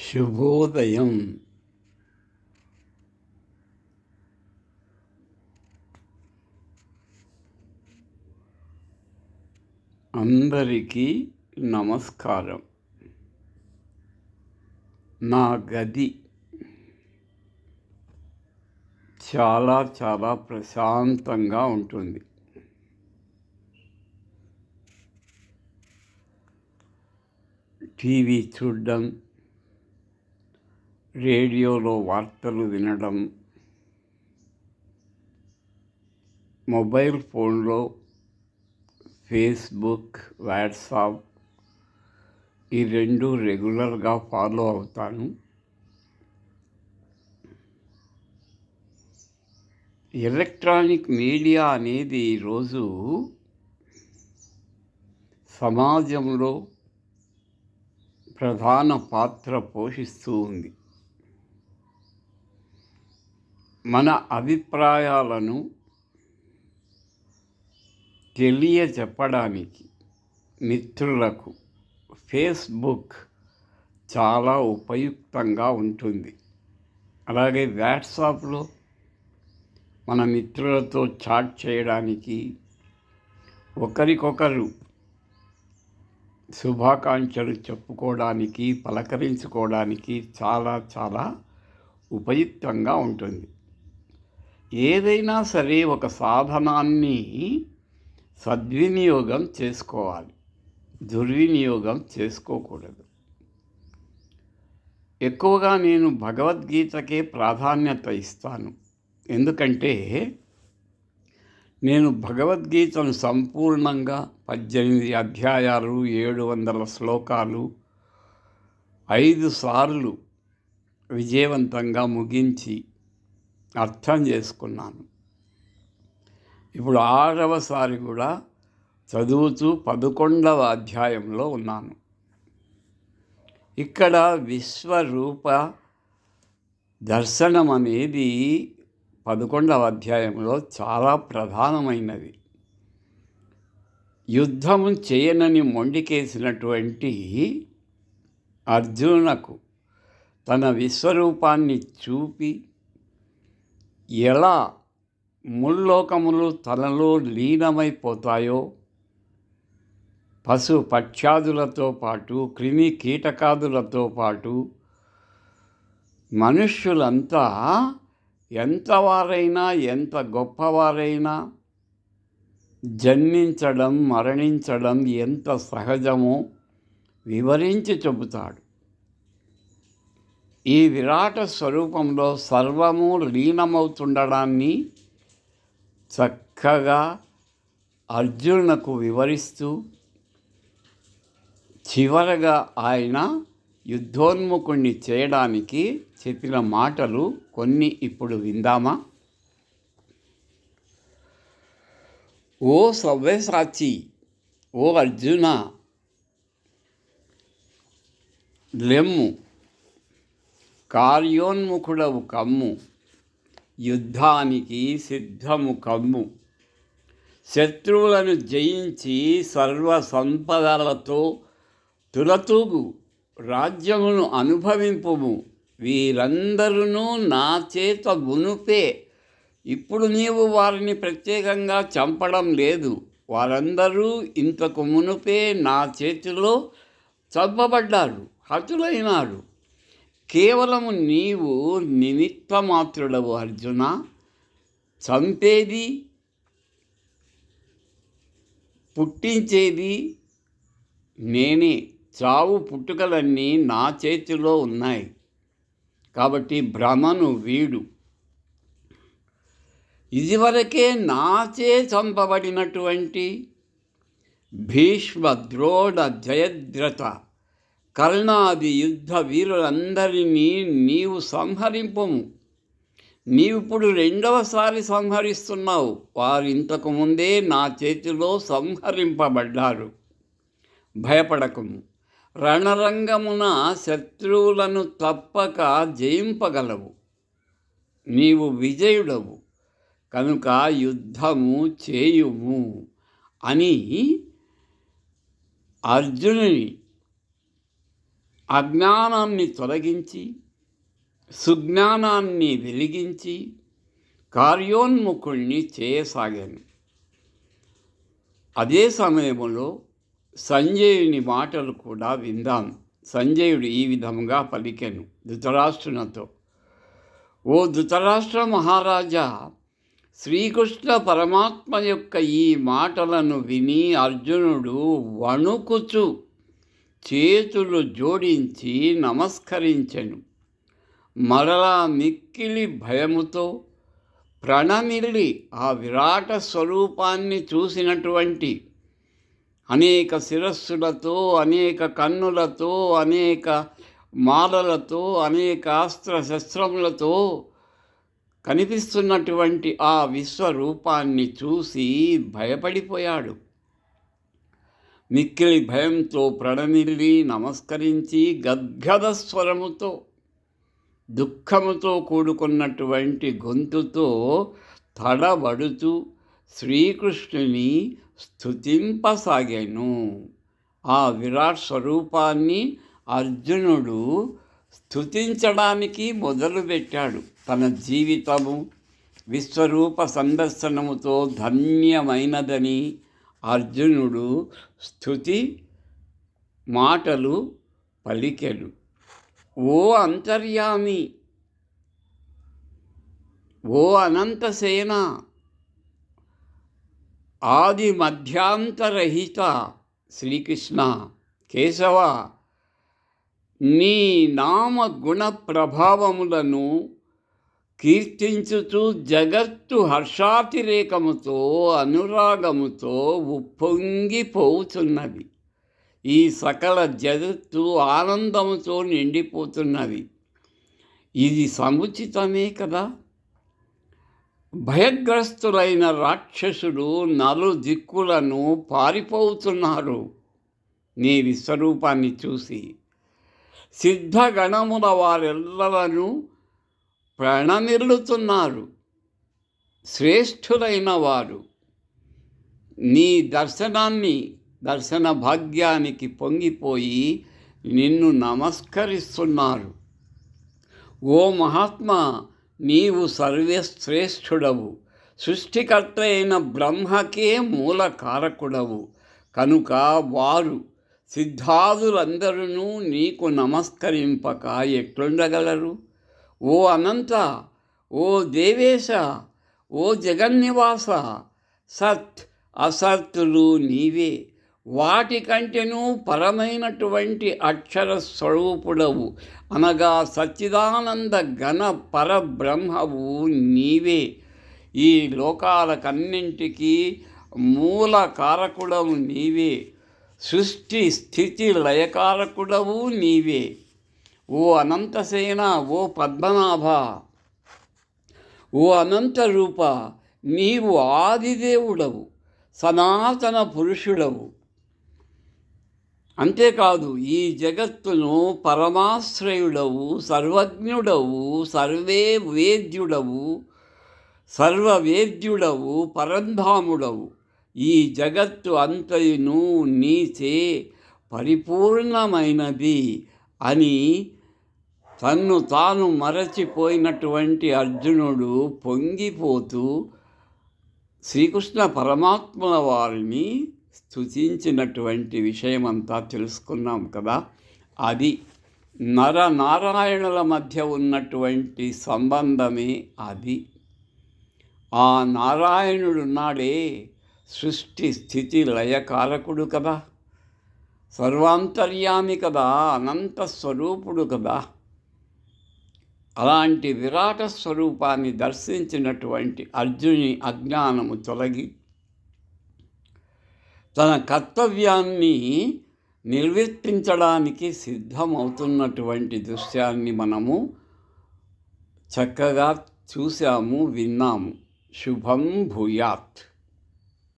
శుభోదయం. అందరికీ నమస్కారం. నా గది చాలా చాలా ప్రశాంతంగా ఉంటుంది. టీవీ చూడడం రేడియోలో వార్తలు వినడం. మొబైల్ ఫోన్లో ఫేస్బుక్ వాట్సాప్ ఈ రెండు రెగ్యులర్గా ఫాలో అవుతాను. ఎలక్ట్రానిక్ మీడియా అనేది ఈరోజు సమాజంలో ప్రధాన పాత్ర పోషిస్తూ ఉంది. మన అభిప్రాయాలను తెలియచెప్పడానికి మిత్రులకు ఫేస్బుక్ చాలా ఉపయుక్తంగా ఉంటుంది. అలాగే వాట్సాప్లో మన మిత్రులతో చాట్ చేయడానికి ఒకరికొకరు శుభాకాంక్షలు చెప్పుకోవడానికి పలకరించుకోవడానికి చాలా చాలా ఉపయుక్తంగా ఉంటుంది. ఏదైనా సరే ఒక సాధనాన్ని సద్వినియోగం చేసుకోవాలి. దుర్వినియోగం చేసుకోకూడదు. ఎక్కువగా నేను భగవద్గీతకే ప్రాధాన్యత ఇస్తాను. ఎందుకంటే నేను భగవద్గీతను సంపూర్ణంగా పద్దెనిమిది అధ్యాయాలు ఏడు వందల శ్లోకాలు ఐదు సార్లు విజయవంతంగా ముగించి అర్థం చేసుకున్నాను. ఇప్పుడు ఆరవసారి కూడా చదువుతూ పదకొండవ అధ్యాయంలో ఉన్నాను. ఇక్కడ విశ్వరూప దర్శనం అనేది పదకొండవ అధ్యాయంలో చాలా ప్రధానమైనది. యుద్ధము చేయనని మొండికేసినటువంటి అర్జునకు తన విశ్వరూపాన్ని చూపి ఎలా ముల్లోకములు తనలో లీనమైపోతాయో పశు పక్షాదులతో పాటు క్రిమి కీటకాదులతో పాటు మనుష్యులంతా ఎంతవారైనా ఎంత గొప్పవారైనా జన్మించడం మరణించడం ఎంత సహజమో వివరించి చెబుతాడు. ఈ విరాట స్వరూపంలో సర్వము లీనమవుతుండడాన్ని చక్కగా అర్జునునకు వివరిస్తూ చివరగా ఆయన యుద్ధోన్ముఖుణ్ణి చేయడానికి చెప్పిన మాటలు కొన్ని ఇప్పుడు విందామా? ఓ సవ్యసాచి ఓ అర్జున లెమ్ము కార్యోన్ముఖుడవు కమ్ము యుద్ధానికి సిద్ధము కమ్ము. శత్రువులను జయించి సర్వ సంపదలతో తులతూగు రాజ్యమును అనుభవింపుము. వీరందరూ నా చేత మునుపే ఇప్పుడు నీవు వారిని ప్రత్యేకంగా చంపడం లేదు. వారందరూ ఇంతకు మునుపే నా చేతిలో చంపబడ్డారు హతులైనారు. కేవలము నీవు నిమిత్తమాత్రుడవు అర్జున. చంపేది పుట్టించేది నేనే. చావు పుట్టుకలన్నీ నా చేతిలో ఉన్నాయి. కాబట్టి భ్రమను వీడు. ఇదివరకే నాచే చంపబడినటువంటి భీష్మ ద్రోణ జయద్రత కర్ణాది యుద్ధ వీరులందరినీ నీవు సంహరింపము. నీవిప్పుడు రెండవసారి సంహరిస్తున్నావు. వారు ఇంతకు ముందే నా చేతిలో సంహరింపబడ్డారు. భయపడకము. రణరంగమున శత్రువులను తప్పక జయింపగలవు. నీవు విజయుడవు. కనుక యుద్ధము చేయుము అని అర్జునుని అజ్ఞానాన్ని తొలగించి సుజ్ఞానాన్ని వెలిగించి కార్యోన్ముఖుణ్ణి చేయసాగాను. అదే సమయంలో సంజయుని మాటలు కూడా విందాను సంజయుడు ఈ విధముగా పలికెను ధృతరాష్ట్రునితో. ఓ ధృతరాష్ట్ర మహారాజా శ్రీకృష్ణ పరమాత్మ యొక్క ఈ మాటలను విని అర్జునుడు వణుకుచు. చేతులు జోడించి నమస్కరించెను. మరలా మిక్కిలి భయముతో ప్రణమిల్లి ఆ విరాట స్వరూపాన్ని చూసినటువంటి అనేక శిరస్సులతో అనేక కన్నులతో అనేక మాలలతో అనేక అస్త్ర శస్త్రములతో కనిపిస్తున్నటువంటి ఆ విశ్వరూపాన్ని చూసి భయపడిపోయాడు. మిక్కిలి భయంతో ప్రణమిల్లి నమస్కరించి గద్గద స్వరముతో దుఃఖముతో కూడుకున్నటువంటి గొంతుతో తడబడుతూ శ్రీకృష్ణుని స్థుతింపసాగాను ఆ విరాట్ స్వరూపాన్ని అర్జునుడు స్థుతించడానికి మొదలుపెట్టాడు. తన జీవితము విశ్వరూప సందర్శనముతో ధన్యమైనదని అర్జునుడు స్థుతి మాటలు పలికెను. ఓ అంతర్యామి! ఓ అనంతసేన ఆది మధ్యాంతరహిత శ్రీకృష్ణ కేశవ! నీ నామ గుణ ప్రభావములను కీర్తించుతూ జగత్తు హర్షాతిరేకముతో అనురాగముతో ఉప్పొంగిపోతున్నది ఈ సకల జగత్తు ఆనందముతో నిండిపోతున్నది ఇది సముచితమే కదా? భయగ్రస్తులైన రాక్షసుడు నలు దిక్కులను పారిపోతున్నారు. నీ విశ్వరూపాన్ని చూసి సిద్ధగణముల వారెల్లరను ప్రణమిల్లుతున్నారు శ్రేష్ఠులైన వారు. నీ దర్శనాన్ని దర్శన భాగ్యానికి పొంగిపోయి నిన్ను నమస్కరిస్తున్నారు. ఓ మహాత్మా నీవు సర్వశ్రేష్ఠుడవు. సృష్టికర్త అయిన బ్రహ్మకే మూల కారకుడవు కనుక వారు సిద్ధాదులందరూ నీకు నమస్కరింపక ఎట్లుండగలరు? ఓ అనంత ఓ దేవేశ ఓ జగన్నివాస సత్ అసత్తులు నీవే. వాటికంటేనూ పరమైనటువంటి అక్షర స్వరూపుడవు. అనగా సచ్చిదానంద ఘన పరబ్రహ్మవు నీవే. ఈ లోకాలకన్నింటికీ మూల కారకుడవు నీవే. సృష్టి స్థితి లయకారకుడవు నీవే. ఓ అనంతసేన ఓ పద్మనాభ ఓ అనంత రూప నీవు ఆదిదేవుడవు సనాతన పురుషుడవు. అంతేకాదు ఈ జగత్తును పరమాశ్రయుడవు సర్వజ్ఞుడవు సర్వే వేద్యుడవు సర్వవేద్యుడవు పరంధాముడవు. ఈ జగత్తు అంతయును నీచే పరిపూర్ణమైనది అని తన్ను తాను మరచిపోయినటువంటి అర్జునుడు పొంగిపోతూ శ్రీకృష్ణ పరమాత్మల వారిని స్థుతించినటువంటి విషయమంతా తెలుసుకున్నాం కదా. అది నర నారాయణుల మధ్య ఉన్నటువంటి సంబంధమే అది. ఆ నారాయణుడు నాడే సృష్టి స్థితి లయకారకుడు కదా. సర్వాంతర్యామి కదా అనంత స్వరూపుడు కదా. అలాంటి విరాట స్వరూపాన్ని దర్శించినటువంటి అర్జుని అజ్ఞానము తొలగి తన కర్తవ్యాన్ని నిర్వర్తించడానికి సిద్ధమవుతున్నటువంటి దృశ్యాన్ని మనము చక్కగా చూసాము విన్నాము. శుభం భూయాత్.